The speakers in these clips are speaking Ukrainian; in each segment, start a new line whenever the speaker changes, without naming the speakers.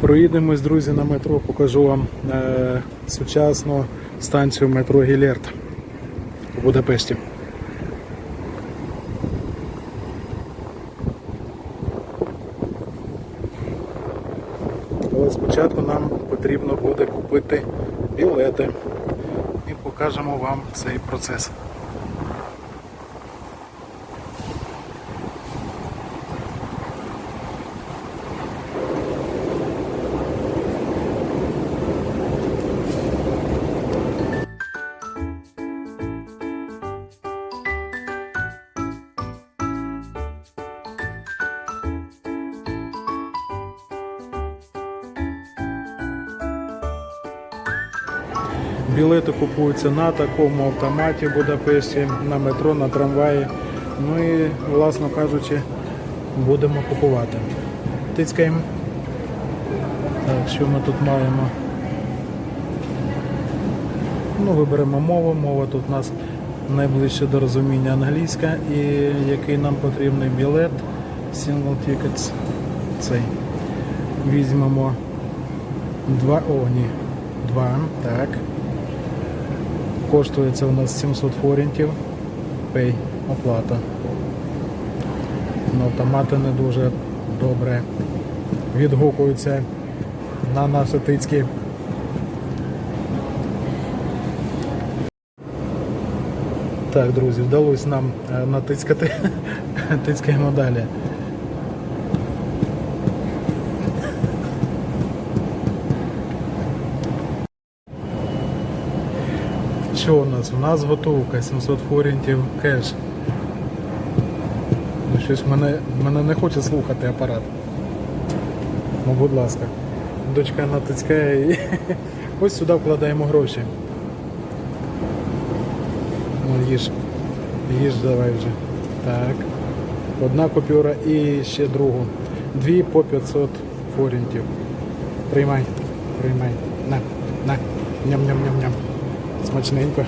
Проїдемось, друзі, на метро, покажу вам е, сучасну станцію метро Гілерт у Будапешті. Але спочатку нам потрібно буде купити білети і покажемо вам цей процес. Білети купуються на такому автоматі в Будапешті, на метро, на трамваї. Ну і, власно кажучи, будемо купувати. Тицькаємо. Так, що ми тут маємо? Ну, виберемо мову. Мова тут у нас найближче до розуміння англійська і який нам потрібний білет. Single tickets. Цей. Візьмемо два. О, ні. Два. Так. Коштує це у нас 700 форінтів. Пей, оплата. Ну, автомати не дуже добре відгукуються на наші тицькі. Так, друзі, вдалося нам е, натискати. Тицькаємо далі. Що у нас? У нас готовка 700 форінтів кеш. Ну, щось мене, мене не хоче слухати апарат. Ну, будь ласка. Дочка натискає і ось сюди вкладаємо гроші. Ну, їж. Їж давай вже. Так. Одна купюра і ще другу. Дві по 500 форінтів. Приймай. Приймай. На, на. Ням-ням-ням-ням. Смачненько.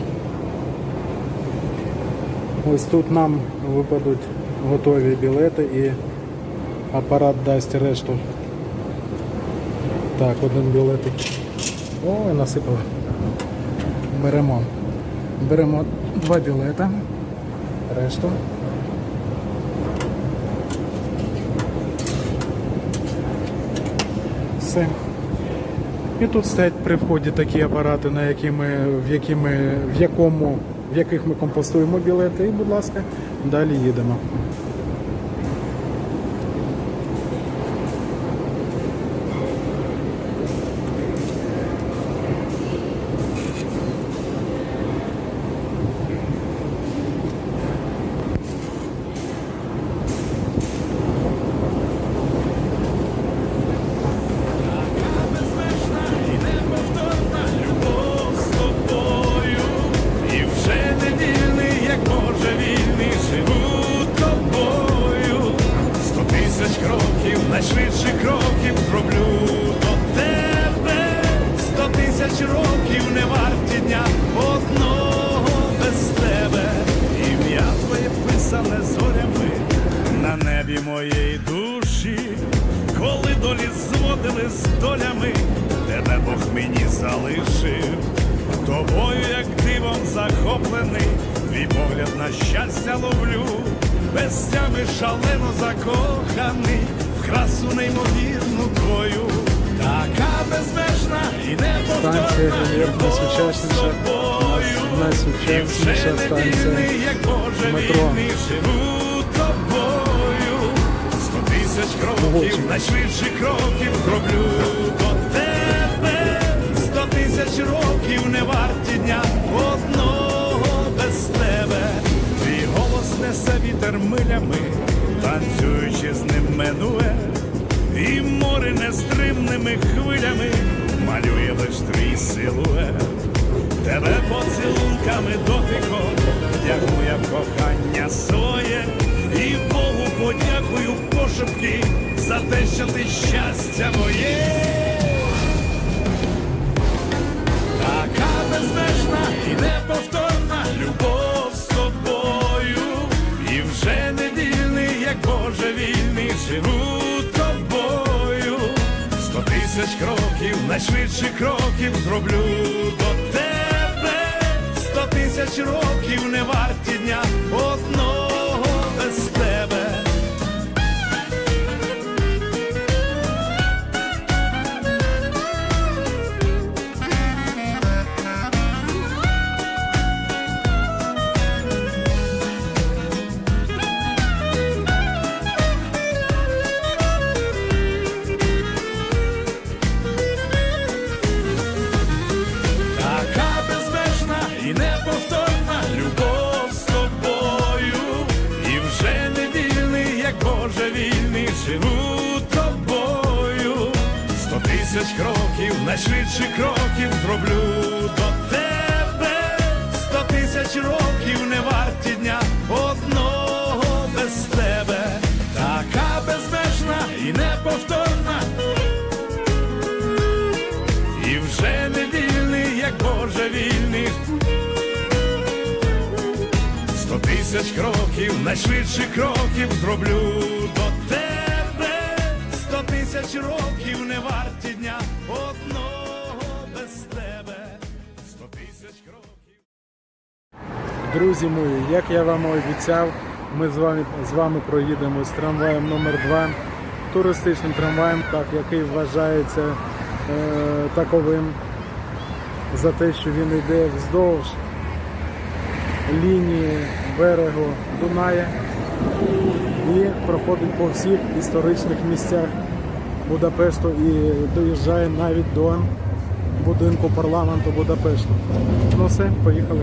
Ось тут нам випадуть готові білети і апарат дасть решту. Так, один білетик. Ой, насипали. Беремо. Беремо два білета. Решту. Все. І тут стоять при вході такі апарати, на які ми, в, які ми, в, якому, в яких ми компостуємо білети. І, будь ласка, далі їдемо.
Тисяч років не варті дня одного без тебе. Ім'я твоє писане зорями на небі моєї душі. Коли долі зводили з долями, тебе Бог мені залишив. Тобою, як дивом захоплений, твій погляд на щастя ловлю, без тями шалено закоханий, в красу неймовірну твою, така безмежна і неповторна
найсучасніша. Найсучасніша станція метро.
живу тобою. Сто тисяч кроків, найшвидших кроків зроблю до тебе. Сто тисяч років не варті дня одного без тебе. Твій голос несе вітер милями, танцюючи з ним минує. І море нестримними хвилями малює лиш твій силует. Тебе поцілунками дотиком вдягну кохання своє, і Богу подякую пошепки за те, що ти щастя моє. Така безмежна і неповторна тисяч кроків, найшвидших кроків зроблю до тебе сто тисяч років. тисяч кроків, найшвидше кроків зроблю до тебе, сто тисяч років не варті дня одного без тебе, така безмежна і неповторна. І вже не вільний, як Боже вільний. Сто тисяч кроків, найшвидше кроків зроблю до тебе. Сто тисяч років не варто.
Друзі мої, як я вам обіцяв, ми з вами з вами проїдемо з трамваєм номер 2 туристичним трамваєм, так, який вважається е, таковим за те, що він йде вздовж лінії берегу Дуная і проходить по всіх історичних місцях Будапешту і доїжджає навіть до будинку парламенту Будапешту. Ну все, поїхали.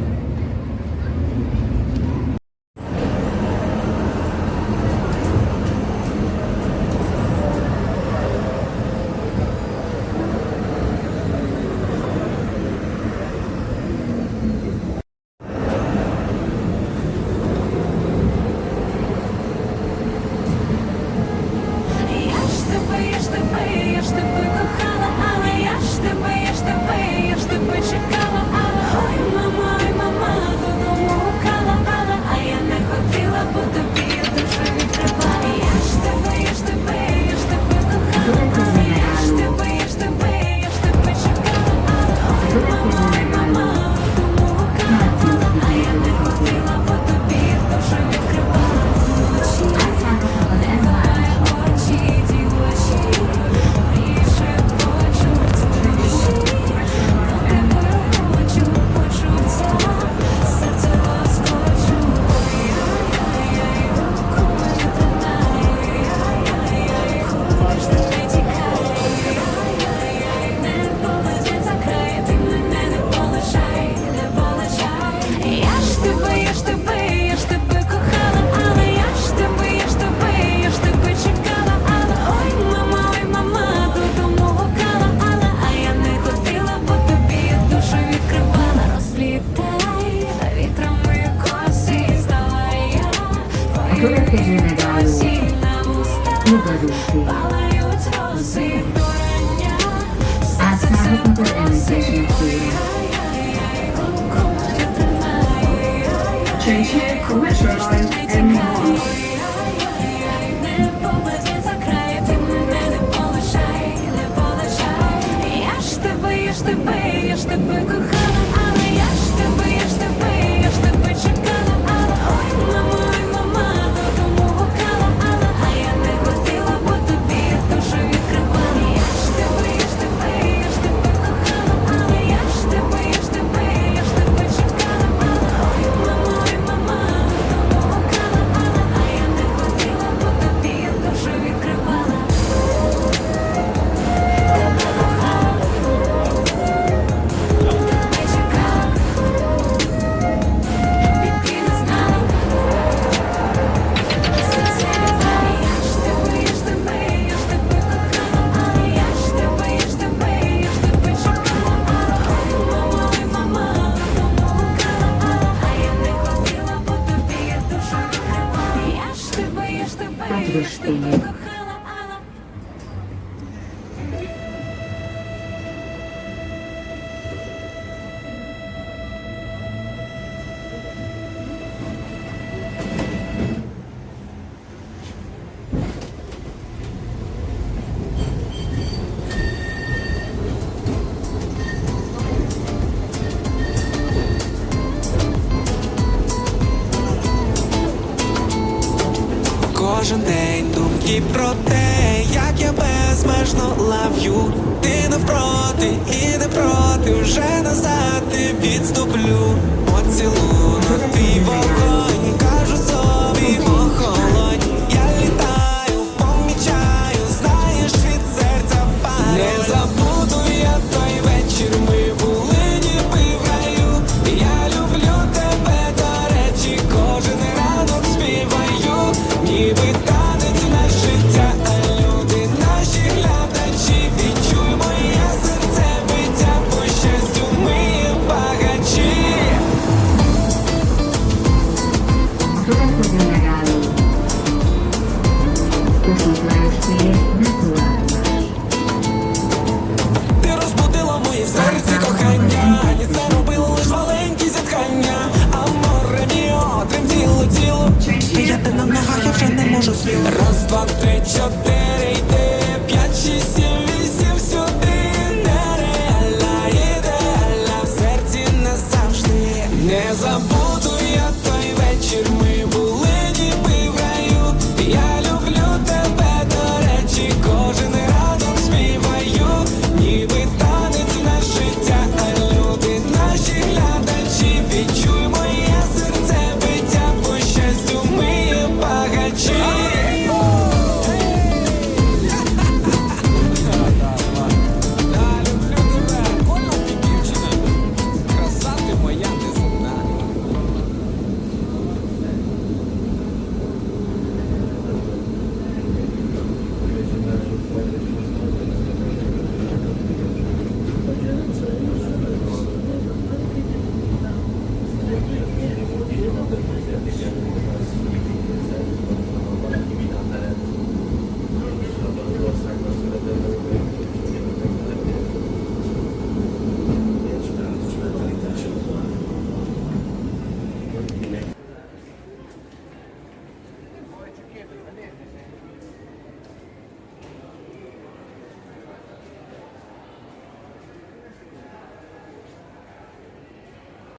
Думки про те, як я безмежно лав'ю. Ти навпроти і не проти, вже назад не відступлю. Поцілунок